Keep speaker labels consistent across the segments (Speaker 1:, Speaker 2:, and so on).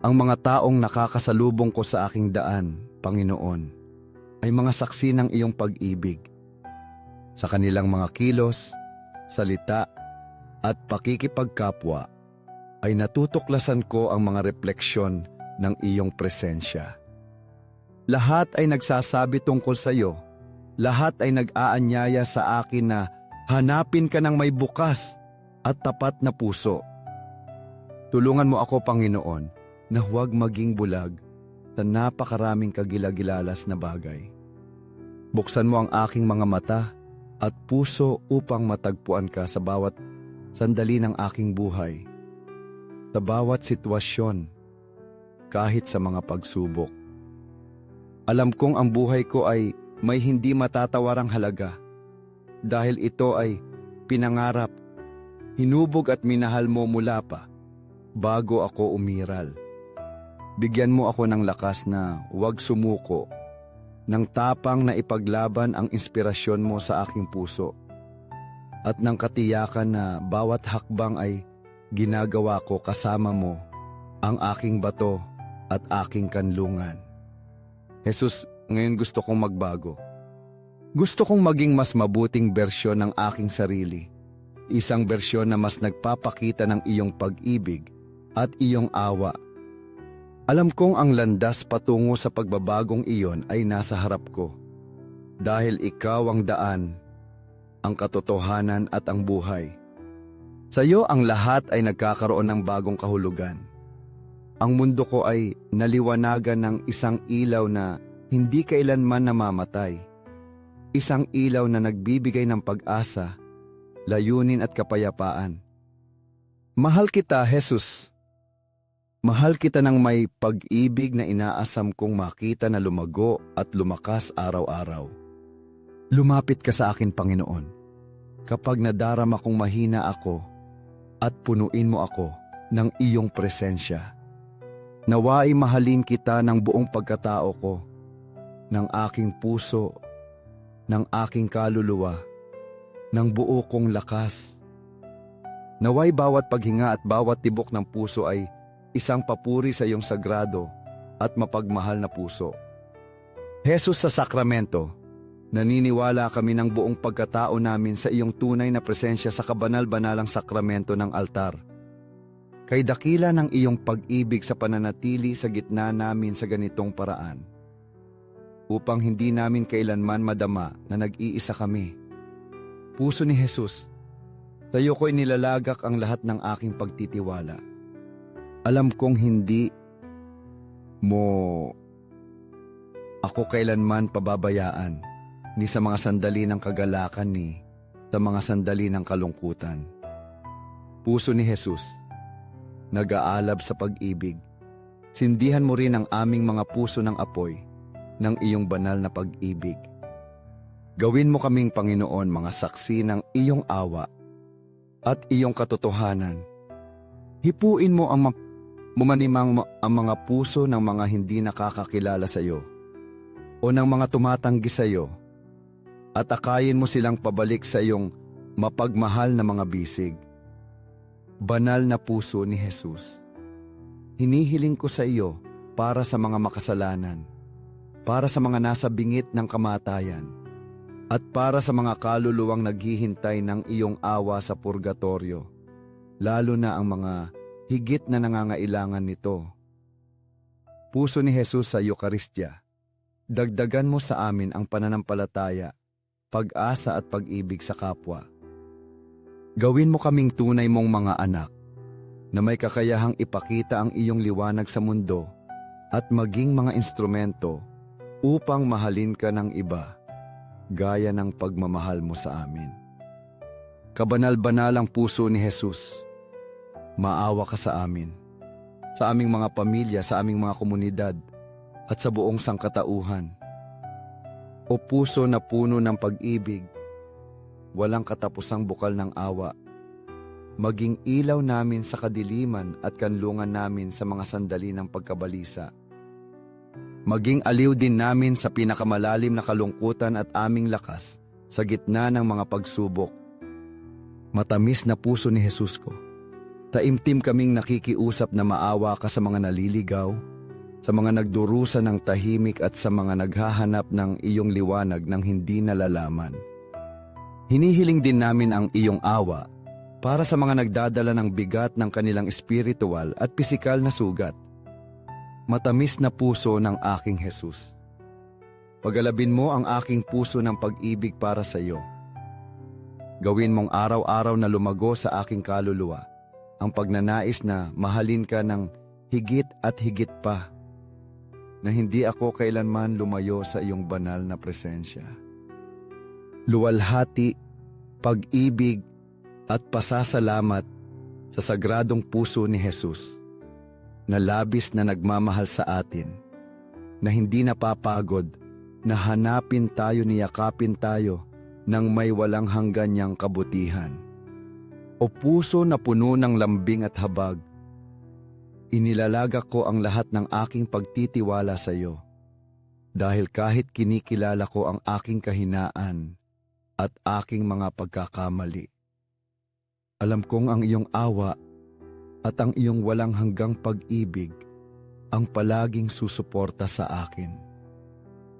Speaker 1: Ang mga taong nakakasalubong ko sa aking daan, Panginoon, ay mga saksi ng iyong pag-ibig. Sa kanilang mga kilos, salita, at pakikipagkapwa, ay natutuklasan ko ang mga refleksyon ng iyong presensya. Lahat ay nagsasabi tungkol sa iyo. Lahat ay nag-aanyaya sa akin na hanapin ka ng may bukas at tapat na puso. Tulungan mo ako, Panginoon, na huwag maging bulag sa napakaraming kagilagilalas na bagay. Buksan mo ang aking mga mata at puso upang matagpuan ka sa bawat sandali ng aking buhay. Sa bawat sitwasyon, kahit sa mga pagsubok. Alam kong ang buhay ko ay may hindi matatawarang halaga dahil ito ay pinangarap, hinubog at minahal mo mula pa bago ako umiral. Bigyan mo ako ng lakas na huwag sumuko, ng tapang na ipaglaban ang inspirasyon mo sa aking puso, at ng katiyakan na bawat hakbang ay ginagawa ko kasama mo, ang aking bato at aking kanlungan. Jesus, ngayon gusto kong magbago. Gusto kong maging mas mabuting bersyon ng aking sarili. Isang bersyon na mas nagpapakita ng iyong pag-ibig at iyong awa. Alam kong ang landas patungo sa pagbabagong iyon ay nasa harap ko. Dahil ikaw ang daan, ang katotohanan at ang buhay. Sa iyo ang lahat ay nagkakaroon ng bagong kahulugan. Ang mundo ko ay naliwanagan ng isang ilaw na hindi kailanman namamatay. Isang ilaw na nagbibigay ng pag-asa, layunin at kapayapaan. Mahal kita, Jesus. Mahal kita ng may pag-ibig na inaasam kong makita na lumago at lumakas araw-araw. Lumapit ka sa akin, Panginoon. Kapag nadarama kong mahina ako at punuin mo ako ng iyong presensya. Naway mahalin kita ng buong pagkatao ko, ng aking puso, ng aking kaluluwa, ng buo kong lakas. Naway bawat paghinga at bawat tibok ng puso ay isang papuri sa iyong sagrado at mapagmahal na puso. Jesus sa sakramento, naniniwala kami ng buong pagkatao namin sa iyong tunay na presensya sa kabanal-banalang sakramento ng altar. Kay dakila ng iyong pag-ibig sa pananatili sa gitna namin sa ganitong paraan. Upang hindi namin kailanman madama na nag-iisa kami. Puso ni Jesus, sa iyo ko inilalagak ang lahat ng aking pagtitiwala. Alam kong hindi mo ako kailanman pababayaan ni sa mga sandali ng kagalakan ni sa mga sandali ng kalungkutan. Puso ni Jesus, nag-aalab sa pag-ibig. Sindihan mo rin ang aming mga puso ng apoy ng iyong banal na pag-ibig. Gawin mo kaming Panginoon mga saksi ng iyong awa at iyong katotohanan. Hipuin mo ang ma- mumanimang ma- ang mga puso ng mga hindi nakakakilala sa iyo o ng mga tumatanggi sa iyo at akayin mo silang pabalik sa iyong mapagmahal na mga bisig. Banal na puso ni Jesus. Hinihiling ko sa iyo para sa mga makasalanan, para sa mga nasa bingit ng kamatayan, at para sa mga kaluluwang naghihintay ng iyong awa sa purgatorio, lalo na ang mga higit na nangangailangan nito. Puso ni Jesus sa Eukaristya, dagdagan mo sa amin ang pananampalataya, pag-asa at pag-ibig sa kapwa. Gawin mo kaming tunay mong mga anak na may kakayahang ipakita ang iyong liwanag sa mundo at maging mga instrumento upang mahalin ka ng iba gaya ng pagmamahal mo sa amin. Kabanal-banalang puso ni Jesus, maawa ka sa amin, sa aming mga pamilya, sa aming mga komunidad, at sa buong sangkatauhan. O puso na puno ng pag-ibig, walang katapusang bukal ng awa, maging ilaw namin sa kadiliman at kanlungan namin sa mga sandali ng pagkabalisa. Maging aliw din namin sa pinakamalalim na kalungkutan at aming lakas sa gitna ng mga pagsubok. Matamis na puso ni Jesus ko, Taimtim kaming nakikiusap na maawa ka sa mga naliligaw, sa mga nagdurusa ng tahimik at sa mga naghahanap ng iyong liwanag ng hindi nalalaman. Hinihiling din namin ang iyong awa para sa mga nagdadala ng bigat ng kanilang espiritual at pisikal na sugat. Matamis na puso ng aking Jesus. Pagalabin mo ang aking puso ng pag-ibig para sa iyo. Gawin mong araw-araw na lumago sa aking kaluluwa ang pagnanais na mahalin ka ng higit at higit pa na hindi ako kailanman lumayo sa iyong banal na presensya. Luwalhati, pag-ibig at pasasalamat sa sagradong puso ni Jesus na labis na nagmamahal sa atin, na hindi napapagod, na hanapin tayo niyakapin tayo ng may walang hanggan niyang kabutihan. O puso na puno ng lambing at habag, inilalagak ko ang lahat ng aking pagtitiwala sa iyo. Dahil kahit kinikilala ko ang aking kahinaan at aking mga pagkakamali, alam kong ang iyong awa at ang iyong walang hanggang pag-ibig ang palaging susuporta sa akin.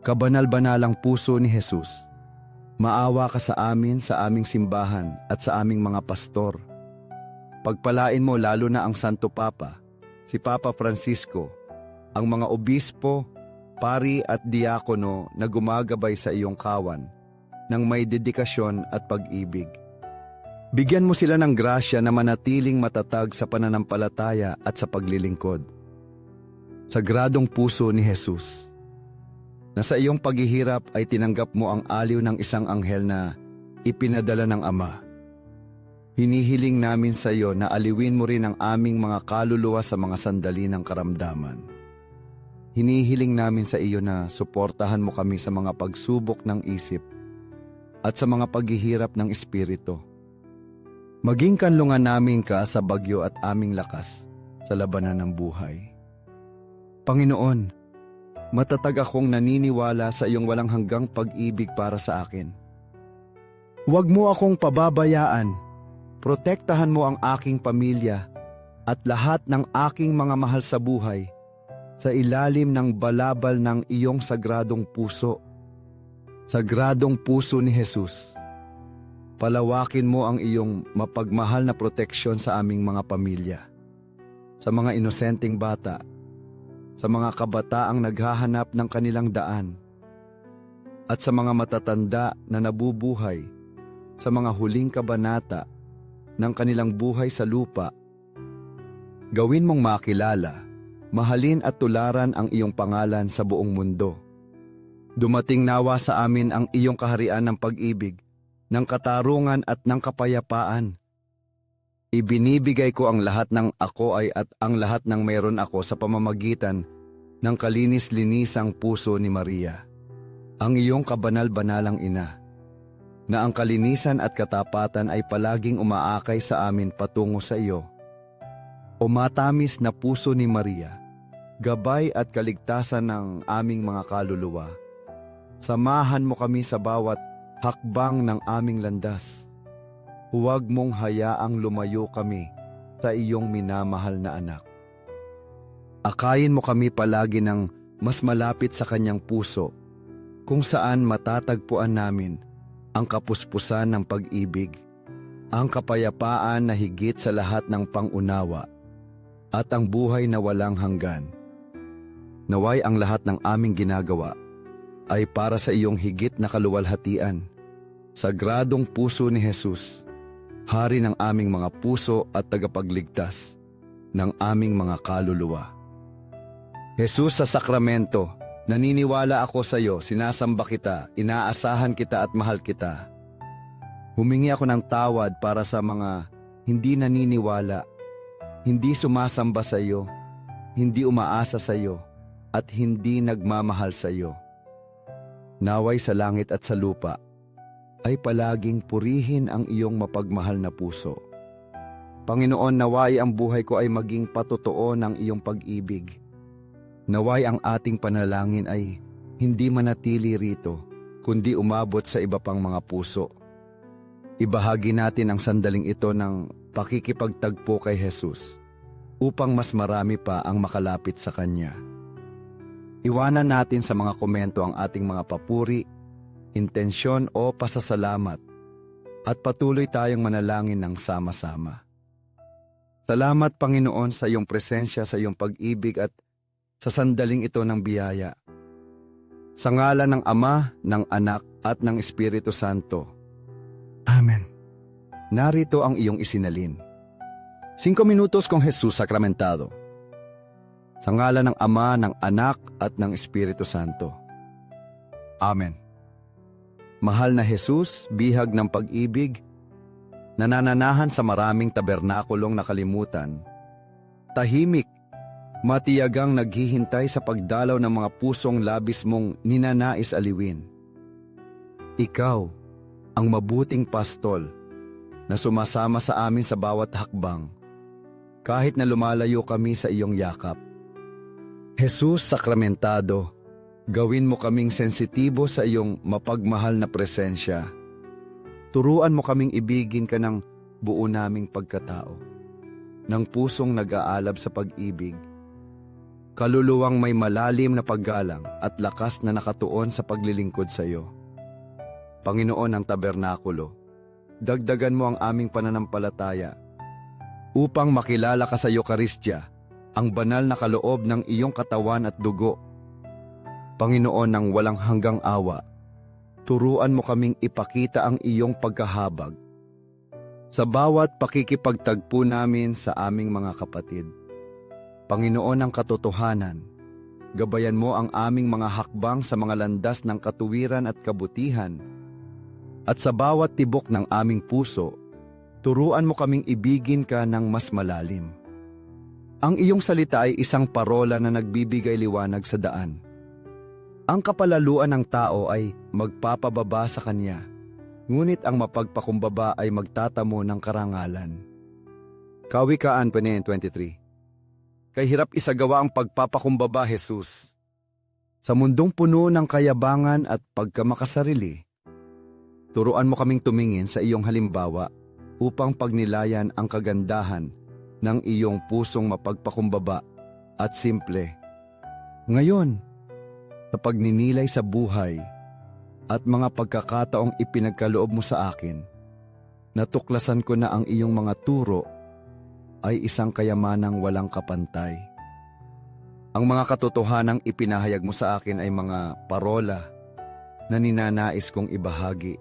Speaker 1: Kabanal-banalang puso ni Jesus, maawa ka sa amin sa aming simbahan at sa aming mga pastor. Pagpalain mo lalo na ang Santo Papa, si Papa Francisco, ang mga obispo, pari at diakono na gumagabay sa iyong kawan ng may dedikasyon at pag-ibig. Bigyan mo sila ng grasya na manatiling matatag sa pananampalataya at sa paglilingkod. Sagradong puso ni Jesus, na sa iyong paghihirap ay tinanggap mo ang aliw ng isang anghel na ipinadala ng Ama. Hinihiling namin sa iyo na aliwin mo rin ang aming mga kaluluwa sa mga sandali ng karamdaman. Hinihiling namin sa iyo na suportahan mo kami sa mga pagsubok ng isip at sa mga paghihirap ng espiritu. Maging kanlungan namin ka sa bagyo at aming lakas sa labanan ng buhay. Panginoon, matatag akong naniniwala sa iyong walang hanggang pag-ibig para sa akin. Huwag mo akong pababayaan. Protektahan mo ang aking pamilya at lahat ng aking mga mahal sa buhay sa ilalim ng balabal ng iyong sagradong puso. Sagradong puso ni Jesus. Palawakin mo ang iyong mapagmahal na proteksyon sa aming mga pamilya, sa mga inosenteng bata, sa mga kabataang naghahanap ng kanilang daan, at sa mga matatanda na nabubuhay sa mga huling kabanata ng kanilang buhay sa lupa. Gawin mong makilala, mahalin at tularan ang iyong pangalan sa buong mundo. Dumating nawa sa amin ang iyong kaharian ng pag-ibig, ng katarungan at ng kapayapaan. Ibinibigay ko ang lahat ng ako ay at ang lahat ng mayroon ako sa pamamagitan ng kalinis-linisang puso ni Maria, ang iyong kabanal-banalang ina, na ang kalinisan at katapatan ay palaging umaakay sa amin patungo sa iyo. O matamis na puso ni Maria, gabay at kaligtasan ng aming mga kaluluwa, samahan mo kami sa bawat hakbang ng aming landas. Huwag mong hayaang lumayo kami sa iyong minamahal na anak. Akayin mo kami palagi ng mas malapit sa kanyang puso, kung saan matatagpuan namin ang kapuspusan ng pag-ibig, ang kapayapaan na higit sa lahat ng pangunawa, at ang buhay na walang hanggan. Naway ang lahat ng aming ginagawa ay para sa iyong higit na kaluwalhatian. Sagradong puso ni Jesus, Hari ng aming mga puso at tagapagligtas ng aming mga kaluluwa. Jesus sa sakramento, naniniwala ako sa iyo, sinasamba kita, inaasahan kita at mahal kita. Humingi ako ng tawad para sa mga hindi naniniwala, hindi sumasamba sa iyo, hindi umaasa sa iyo, at hindi nagmamahal sa iyo. Naway sa langit at sa lupa, ay palaging purihin ang iyong mapagmahal na puso. Panginoon, naway ang buhay ko ay maging patotoo ng iyong pag-ibig. Naway ang ating panalangin ay hindi manatili rito, kundi umabot sa iba pang mga puso. Ibahagi natin ang sandaling ito ng pakikipagtagpo kay Jesus upang mas marami pa ang makalapit sa Kanya. Iwanan natin sa mga komento ang ating mga papuri, intensyon o pasasalamat at patuloy tayong manalangin ng sama-sama. Salamat Panginoon sa iyong presensya, sa iyong pag-ibig at sa sandaling ito ng biyaya. Sa ngalan ng Ama, ng Anak at ng Espiritu Santo. Amen. Narito ang iyong isinalin. Cinco minutos kong Jesus sakramentado. Sa ngalan ng Ama, ng Anak at ng Espiritu Santo. Amen. Mahal na Jesus, bihag ng pag-ibig, nanananahan sa maraming tabernakulong nakalimutan, tahimik, matiyagang naghihintay sa pagdalaw ng mga pusong labis mong ninanais aliwin. Ikaw, ang mabuting pastol, na sumasama sa amin sa bawat hakbang, kahit na lumalayo kami sa iyong yakap. Jesus sakramentado, gawin mo kaming sensitibo sa iyong mapagmahal na presensya. Turuan mo kaming ibigin ka ng buo naming pagkatao, ng pusong nag-aalab sa pag-ibig, kaluluwang may malalim na paggalang at lakas na nakatuon sa paglilingkod sa iyo. Panginoon ng tabernakulo, dagdagan mo ang aming pananampalataya upang makilala ka sa Eukaristya, ang banal na kaloob ng iyong katawan at dugo. Panginoon ng walang hanggang awa, turuan mo kaming ipakita ang iyong pagkahabag sa bawat pakikipagtagpo namin sa aming mga kapatid. Panginoon ng katotohanan, gabayan mo ang aming mga hakbang sa mga landas ng katuwiran at kabutihan, at sa bawat tibok ng aming puso, turuan mo kaming ibigin ka ng mas malalim. Ang iyong salita ay isang parola na nagbibigay liwanag sa daan. Ang kapalaluan ng tao ay magpapababa sa kanya, ngunit ang mapagpakumbaba ay magtatamo ng karangalan. Kawikaan 23 Kay hirap isagawa ang pagpapakumbaba, Jesus. Sa mundong puno ng kayabangan at pagkamakasarili, turuan mo kaming tumingin sa iyong halimbawa upang pagnilayan ang kagandahan ng iyong pusong mapagpakumbaba at simple. Ngayon, sa pagninilay sa buhay at mga pagkakataong ipinagkaloob mo sa akin, natuklasan ko na ang iyong mga turo ay isang kayamanang walang kapantay. Ang mga katotohanang ipinahayag mo sa akin ay mga parola na ninanais kong ibahagi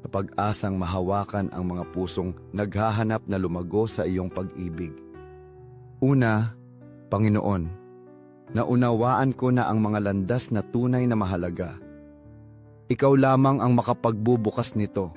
Speaker 1: sa pag-asang mahawakan ang mga pusong naghahanap na lumago sa iyong pag-ibig. Una, Panginoon, naunawaan ko na ang mga landas na tunay na mahalaga. Ikaw lamang ang makapagbubukas nito.